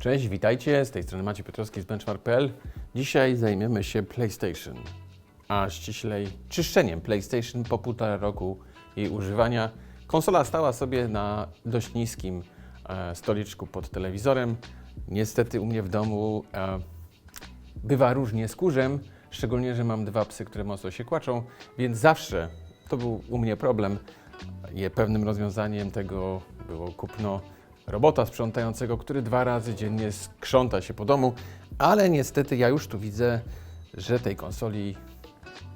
Cześć, witajcie. Z tej strony Maciej Piotrowski z Benchmark.pl. Dzisiaj zajmiemy się PlayStation, a ściślej czyszczeniem PlayStation po półtora roku jej używania. Konsola stała sobie na dość niskim e, stoliczku pod telewizorem. Niestety u mnie w domu e, bywa różnie z kurzem, szczególnie, że mam dwa psy, które mocno się kłaczą, więc zawsze to był u mnie problem. Je pewnym rozwiązaniem tego było kupno robota sprzątającego, który dwa razy dziennie skrząta się po domu, ale niestety ja już tu widzę, że tej konsoli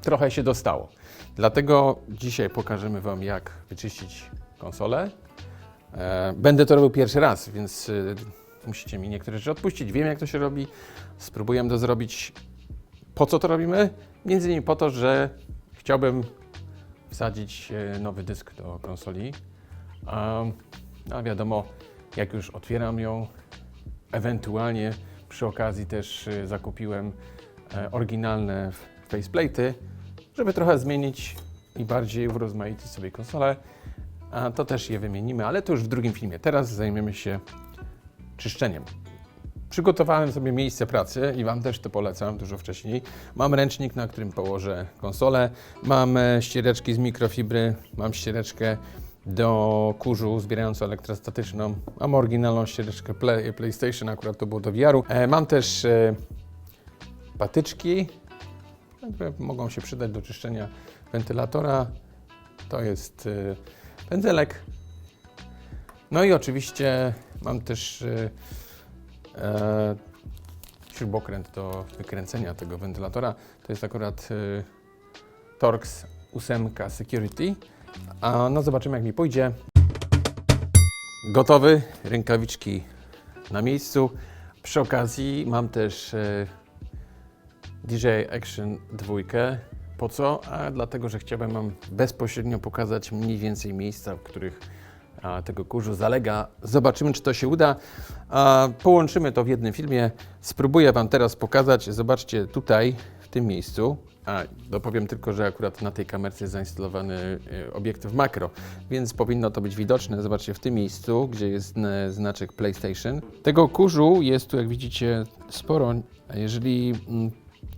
trochę się dostało. Dlatego dzisiaj pokażemy Wam, jak wyczyścić konsolę. E, Będę to robił pierwszy raz, więc y, musicie mi niektóre rzeczy odpuścić. Wiem, jak to się robi. Spróbuję to zrobić. Po co to robimy? Między innymi po to, że chciałbym wsadzić e, nowy dysk do konsoli. A, a wiadomo, jak już otwieram ją, ewentualnie przy okazji też e, zakupiłem e, oryginalne faceplate'y, żeby trochę zmienić i bardziej urozmaicić sobie konsolę. A to też je wymienimy, ale to już w drugim filmie. Teraz zajmiemy się czyszczeniem. Przygotowałem sobie miejsce pracy i Wam też to polecam dużo wcześniej. Mam ręcznik, na którym położę konsolę, mam e, ściereczki z mikrofibry, mam ściereczkę do kurzu zbierającą elektrostatyczną, mam oryginalną ściereczkę Play, PlayStation, akurat to było do VR-u. E, mam też e, patyczki, które mogą się przydać do czyszczenia wentylatora. To jest e, pędzelek. No i oczywiście mam też e, e, śrubokręt do wykręcenia tego wentylatora. To jest akurat e, Torx 8 Security. A no zobaczymy jak mi pójdzie. Gotowy, rękawiczki na miejscu. Przy okazji mam też e, DJ Action 2. Po co? A dlatego, że chciałbym Wam bezpośrednio pokazać mniej więcej miejsca, w których tego kurzu zalega. Zobaczymy, czy to się uda. Połączymy to w jednym filmie. Spróbuję Wam teraz pokazać. Zobaczcie tutaj, w tym miejscu. A, dopowiem tylko, że akurat na tej kamerce jest zainstalowany e, obiektyw makro, więc powinno to być widoczne. Zobaczcie, w tym miejscu, gdzie jest e, znaczek PlayStation. Tego kurzu jest tu, jak widzicie, sporo. Jeżeli mm,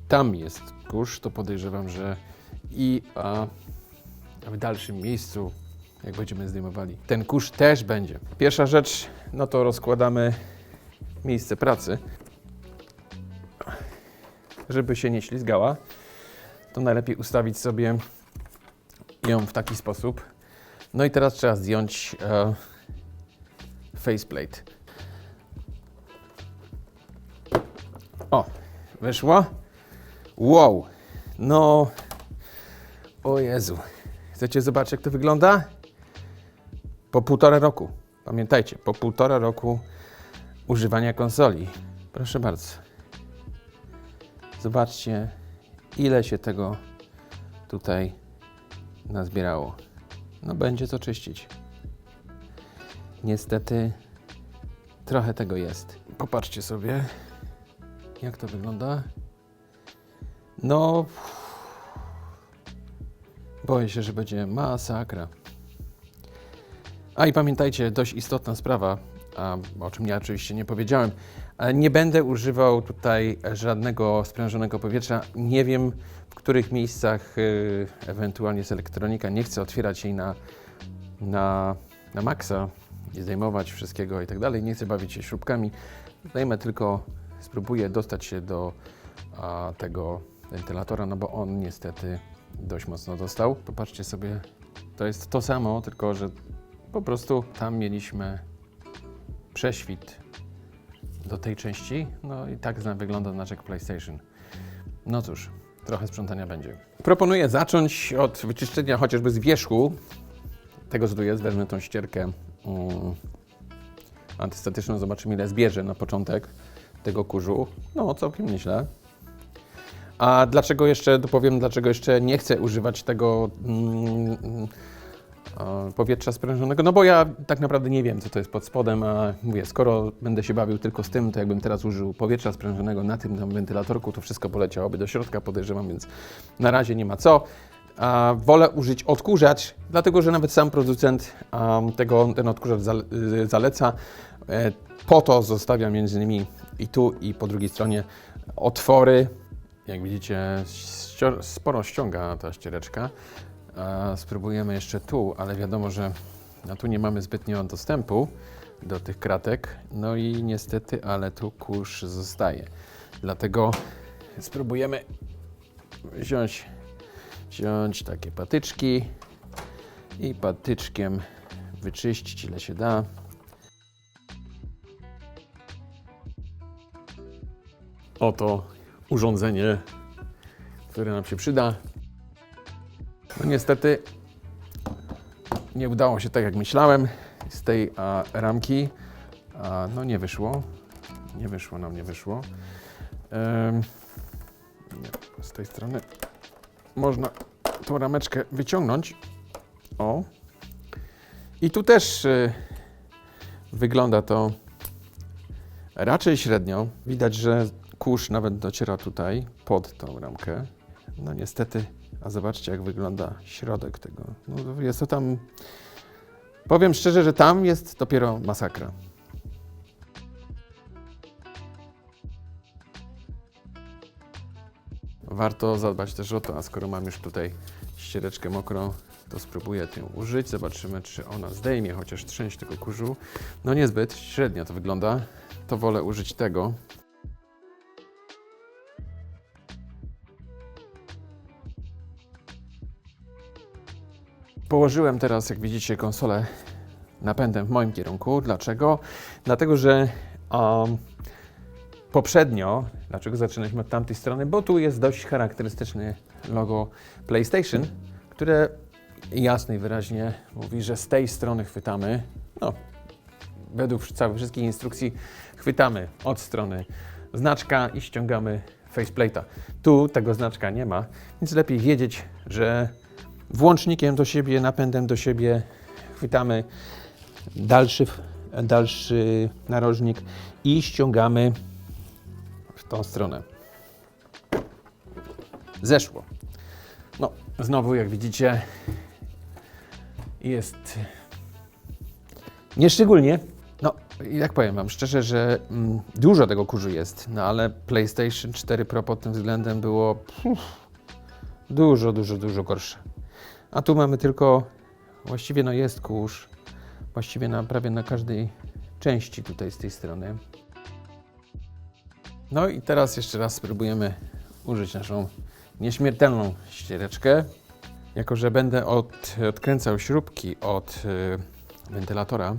tam jest kurz, to podejrzewam, że i a, w dalszym miejscu, jak będziemy zdejmowali, ten kurz też będzie. Pierwsza rzecz, no to rozkładamy miejsce pracy. Żeby się nie ślizgała, to najlepiej ustawić sobie ją w taki sposób. No i teraz trzeba zdjąć e, faceplate. O, wyszło. Wow, no, o Jezu. Chcecie zobaczyć, jak to wygląda? Po półtora roku. Pamiętajcie, po półtora roku używania konsoli. Proszę bardzo. Zobaczcie, ile się tego tutaj nazbierało. No, będzie co czyścić. Niestety, trochę tego jest. Popatrzcie sobie, jak to wygląda. No, boję się, że będzie masakra. A i pamiętajcie, dość istotna sprawa, o czym ja oczywiście nie powiedziałem. Nie będę używał tutaj żadnego sprężonego powietrza. Nie wiem, w których miejscach y, ewentualnie jest elektronika. Nie chcę otwierać jej na, na, na maksa i zdejmować wszystkiego i tak dalej. Nie chcę bawić się śrubkami. Zdejmę tylko, spróbuję dostać się do a, tego wentylatora, no bo on niestety dość mocno dostał. Popatrzcie sobie, to jest to samo, tylko że po prostu tam mieliśmy prześwit do tej części. No i tak wygląda znaczek PlayStation. No cóż, trochę sprzątania będzie. Proponuję zacząć od wyczyszczenia chociażby z wierzchu tego, co tu jest. Wezmę tą ścierkę mm, antystatyczną, zobaczymy ile zbierze na początek tego kurzu. No, całkiem nieźle. A dlaczego jeszcze, dopowiem, dlaczego jeszcze nie chcę używać tego mm, powietrza sprężonego? No bo ja tak naprawdę nie wiem, co to jest pod spodem, a mówię, skoro będę się bawił tylko z tym, to jakbym teraz użył powietrza sprężonego na tym tam wentylatorku, to wszystko poleciałoby do środka, podejrzewam, więc na razie nie ma co. A wolę użyć odkurzacz, dlatego że nawet sam producent tego, ten odkurzacz y, zaleca. E, Po to zostawiam między innymi i tu, i po drugiej stronie otwory. Jak widzicie, sporo ściąga ta ściereczka. A Spróbujemy jeszcze tu, ale wiadomo, że no tu nie mamy zbytnio dostępu do tych kratek. No i niestety, ale tu kurz zostaje. Dlatego spróbujemy wziąć, wziąć takie patyczki i patyczkiem wyczyścić ile się da. Oto urządzenie, które nam się przyda. No niestety nie udało się tak jak myślałem z tej a, ramki. A, no nie wyszło. Nie wyszło nam, nie wyszło. Nie, z tej strony można tą rameczkę wyciągnąć. O. I tu też y, wygląda to raczej średnio. Widać, że kurz nawet dociera tutaj pod tą ramkę. No niestety, a zobaczcie jak wygląda środek tego. No, jest to tam, powiem szczerze, że tam jest dopiero masakra. Warto zadbać też o to, a skoro mam już tutaj ściereczkę mokrą, to spróbuję tę użyć. Zobaczymy, czy ona zdejmie chociaż część tego kurzu. No niezbyt, średnio to wygląda. To wolę użyć tego. Położyłem teraz, jak widzicie, konsolę napędem w moim kierunku. Dlaczego? Dlatego, że um, poprzednio, dlaczego zaczynaliśmy od tamtej strony? Bo tu jest dość charakterystyczne logo PlayStation, które jasno i wyraźnie mówi, że z tej strony chwytamy. No, według całych wszystkich instrukcji chwytamy od strony znaczka i ściągamy faceplate'a. Tu tego znaczka nie ma, więc lepiej wiedzieć, że włącznikiem do siebie, napędem do siebie chwytamy dalszy, dalszy narożnik i ściągamy w tą stronę. Zeszło. No, znowu jak widzicie jest nieszczególnie. No, jak powiem Wam szczerze, że mm, dużo tego kurzu jest, no ale PlayStation 4 Pro pod tym względem było pff, dużo, dużo, dużo gorsze. A tu mamy tylko, właściwie no jest kurz, właściwie na, prawie na każdej części tutaj z tej strony. No i teraz jeszcze raz spróbujemy użyć naszą nieśmiertelną ściereczkę. Jako, że będę od, odkręcał śrubki od y, wentylatora,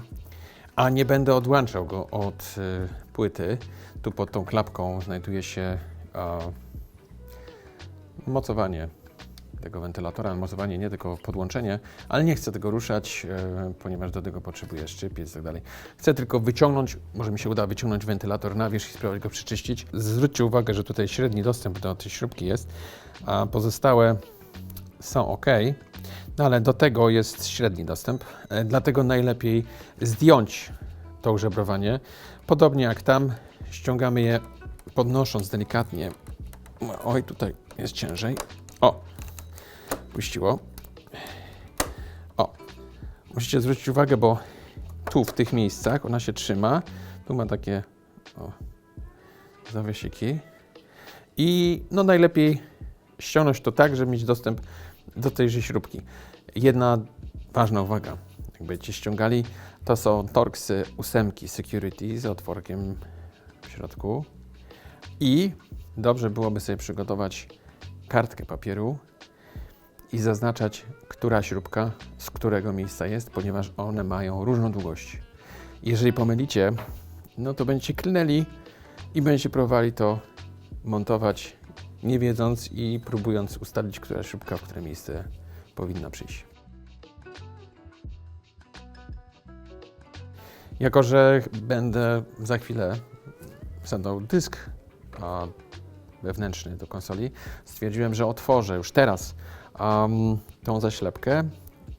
a nie będę odłączał go od y, płyty, tu pod tą klapką znajduje się a, mocowanie tego wentylatora, mocowanie nie tylko podłączenie, ale nie chcę tego ruszać, e, ponieważ do tego potrzebuję szczypiec i tak dalej. Chcę tylko wyciągnąć, może mi się uda wyciągnąć wentylator na wierzch i spróbować go przeczyścić. Zwróćcie uwagę, że tutaj średni dostęp do tej śrubki jest, a pozostałe są ok, no ale do tego jest średni dostęp, e, dlatego najlepiej zdjąć to żebrowanie. Podobnie jak tam, ściągamy je podnosząc delikatnie. Oj, tutaj jest ciężej. O, puściło. O, musicie zwrócić uwagę, bo tu w tych miejscach ona się trzyma. Tu ma takie o, zawiesiki. I no najlepiej ściągnąć to tak, żeby mieć dostęp do tejże śrubki. Jedna ważna uwaga. Jak będziecie ściągali, to są Torxy 8 Security z otworkiem w środku. I dobrze byłoby sobie przygotować kartkę papieru i zaznaczać, która śrubka z którego miejsca jest, ponieważ one mają różną długość. Jeżeli pomylicie, no to będziecie klnęli i będziecie próbowali to montować, nie wiedząc i próbując ustalić, która śrubka w które miejsce powinna przyjść. Jako, że będę za chwilę wsadzał dysk wewnętrzny do konsoli, stwierdziłem, że otworzę już teraz um, tą zaślepkę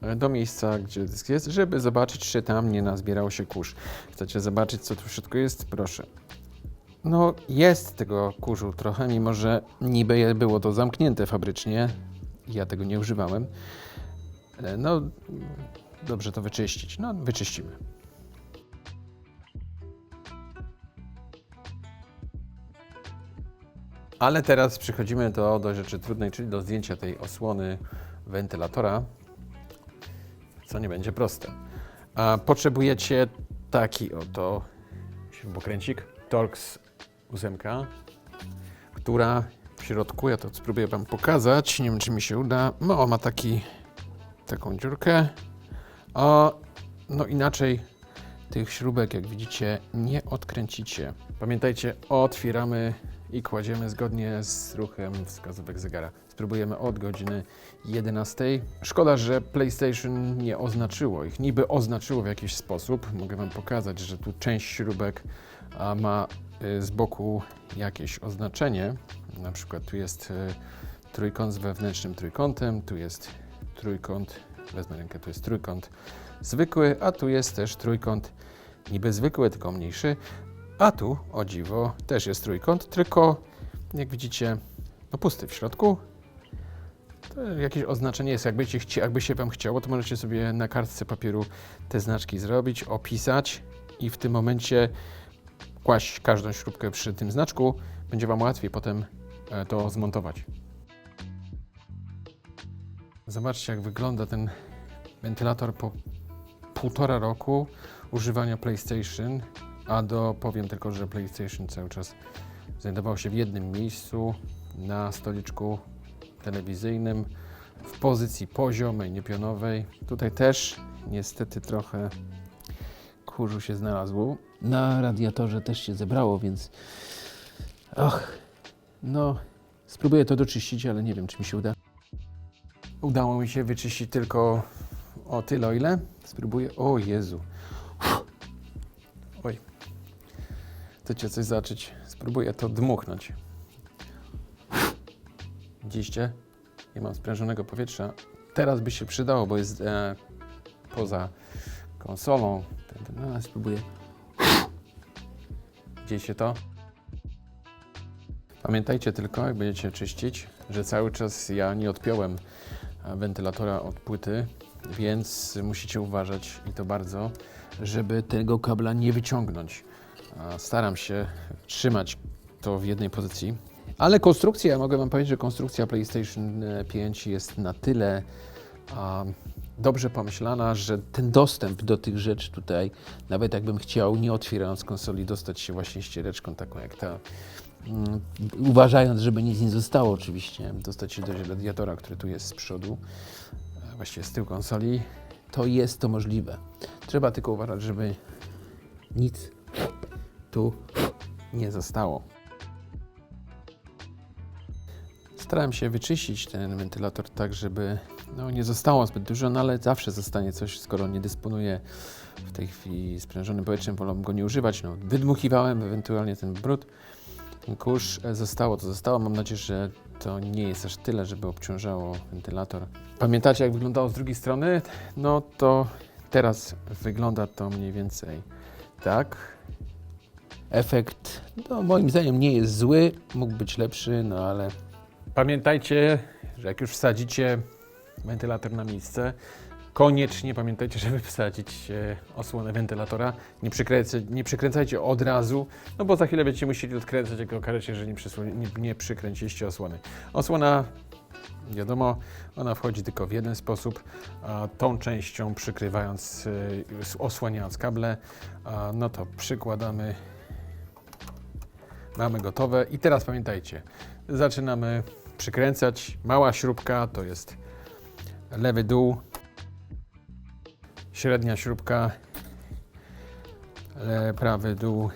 e, do miejsca, gdzie dysk jest, żeby zobaczyć, czy tam nie nazbierał się kurz. Chcecie zobaczyć, co tu w środku jest? Proszę. No, jest tego kurzu trochę, mimo że niby było to zamknięte fabrycznie. Ja tego nie używałem. E, No, dobrze to wyczyścić. No, wyczyścimy. Ale teraz przechodzimy do, do rzeczy trudnej, czyli do zdjęcia tej osłony wentylatora, co nie będzie proste. A potrzebujecie taki oto śrubokręcik Torx 8, która w środku, ja to spróbuję Wam pokazać, nie wiem czy mi się uda, no ma taki, taką dziurkę, a no inaczej tych śrubek, jak widzicie, nie odkręcicie. Pamiętajcie, otwieramy i kładziemy zgodnie z ruchem wskazówek zegara. Spróbujemy od godziny 11. Szkoda, że PlayStation nie oznaczyło ich. Niby oznaczyło w jakiś sposób. Mogę Wam pokazać, że tu część śrubek ma y, z boku jakieś oznaczenie. Na przykład tu jest y, trójkąt z wewnętrznym trójkątem, tu jest trójkąt, wezmę rękę, tu jest trójkąt zwykły, a tu jest też trójkąt niby zwykły, tylko mniejszy. A tu, o dziwo, też jest trójkąt, tylko jak widzicie, no pusty w środku. To jakieś oznaczenie jest, jakbyście chci, jakby się Wam chciało, to możecie sobie na kartce papieru te znaczki zrobić, opisać i w tym momencie kłaść każdą śrubkę przy tym znaczku. Będzie Wam łatwiej potem e, to zmontować. Zobaczcie, jak wygląda ten wentylator po półtora roku używania PlayStation, a do powiem tylko, że PlayStation cały czas znajdował się w jednym miejscu na stoliczku telewizyjnym w pozycji poziomej, niepionowej. Tutaj też niestety trochę kurzu się znalazło. Na radiatorze też się zebrało, więc och, no spróbuję to doczyścić, ale nie wiem, czy mi się uda. Udało mi się wyczyścić tylko o tyle, o ile. Spróbuję. O Jezu. Chcecie coś zacząć? Spróbuję to dmuchnąć. Widzieliście? Nie mam sprężonego powietrza. Teraz by się przydało, bo jest e, poza konsolą. No, spróbuję. Widzieliście to? Pamiętajcie tylko, jak będziecie czyścić, że cały czas ja nie odpiąłem e, wentylatora od płyty, więc musicie uważać i to bardzo, żeby tego kabla nie wyciągnąć. Staram się trzymać to w jednej pozycji, ale konstrukcja, mogę Wam powiedzieć, że konstrukcja PlayStation 5 jest na tyle dobrze pomyślana, że ten dostęp do tych rzeczy tutaj, nawet jakbym chciał, nie otwierając konsoli, dostać się właśnie ściereczką taką jak ta, mm, uważając, żeby nic nie zostało oczywiście, dostać się do radiatora, który tu jest z przodu, e, właściwie z tyłu konsoli, to jest to możliwe. Trzeba tylko uważać, żeby nic nie zostało. Starałem się wyczyścić ten wentylator tak, żeby no, nie zostało zbyt dużo, no ale zawsze zostanie coś, skoro nie dysponuję w tej chwili sprężonym powietrzem, wolę go nie używać. No, wydmuchiwałem ewentualnie ten brud, kurz, e, zostało to zostało. Mam nadzieję, że to nie jest aż tyle, żeby obciążało wentylator. Pamiętacie, jak wyglądało z drugiej strony? No to teraz wygląda to mniej więcej tak. Efekt, no, moim zdaniem, nie jest zły, mógł być lepszy, no ale. Pamiętajcie, że jak już wsadzicie wentylator na miejsce, koniecznie pamiętajcie, żeby wsadzić e, osłonę wentylatora. Nie, przykręcaj, nie przykręcajcie od razu, no bo za chwilę będziecie musieli odkręcać, jak okaże się, że nie, nie, nie przykręciliście osłony. Osłona, wiadomo, ona wchodzi tylko w jeden sposób, tą częścią przykrywając, e, osłaniając kable, no to przykładamy Mamy gotowe i teraz pamiętajcie, zaczynamy przykręcać. Mała śrubka to jest lewy dół, średnia śrubka, prawy dół,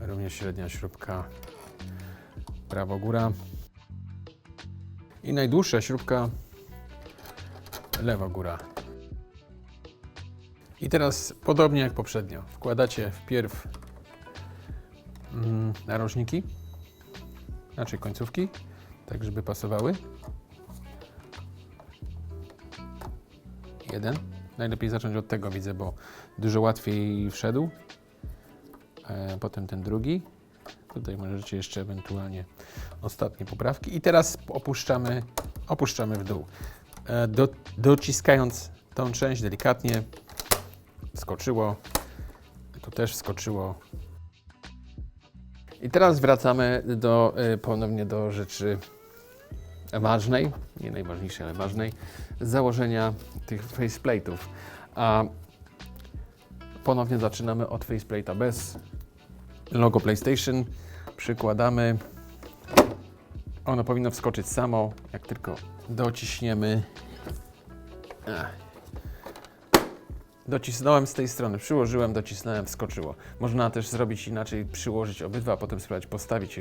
również średnia śrubka, prawo góra i najdłuższa śrubka, lewa góra. I teraz podobnie jak poprzednio, wkładacie wpierw narożniki, znaczy końcówki, tak żeby pasowały. Jeden. Najlepiej zacząć od tego, widzę, bo dużo łatwiej wszedł. E, potem ten drugi. Tutaj możecie jeszcze ewentualnie ostatnie poprawki. I teraz opuszczamy, opuszczamy w dół. E, do, dociskając tą część delikatnie, skoczyło. Tu też skoczyło I teraz wracamy do, y, ponownie do rzeczy ważnej, nie najważniejszej, ale ważnej, założenia tych faceplate'ów. A ponownie zaczynamy od faceplate'a bez logo PlayStation. Przykładamy. Ono powinno wskoczyć samo, jak tylko dociśniemy. Docisnąłem z tej strony, przyłożyłem, docisnąłem, wskoczyło. Można też zrobić inaczej, przyłożyć obydwa, potem spróbować postawić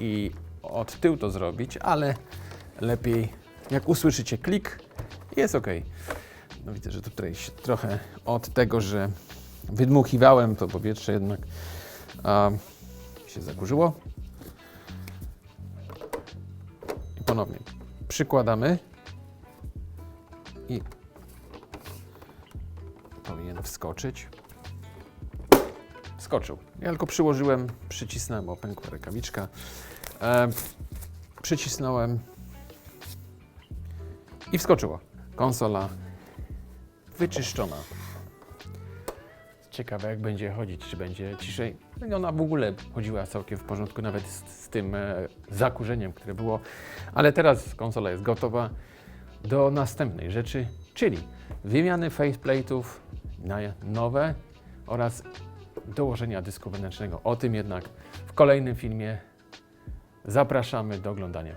i od tyłu to zrobić, ale lepiej jak usłyszycie klik, jest ok. No widzę, że tutaj się trochę od tego, że wydmuchiwałem to powietrze jednak a, się zakurzyło. I ponownie przykładamy i powinien wskoczyć. Wskoczył. Ja tylko przyłożyłem, przycisnąłem, o pękła rękawiczka. E, przycisnąłem i wskoczyło. Konsola wyczyszczona. Ciekawe jak będzie chodzić, czy będzie ciszej. No, Ona w ogóle chodziła całkiem w porządku, nawet z, z tym e, zakurzeniem, które było. Ale teraz konsola jest gotowa do następnej rzeczy, czyli wymiany faceplate'ów na nowe oraz dołożenia dysku wewnętrznego. O tym jednak w kolejnym filmie zapraszamy do oglądania.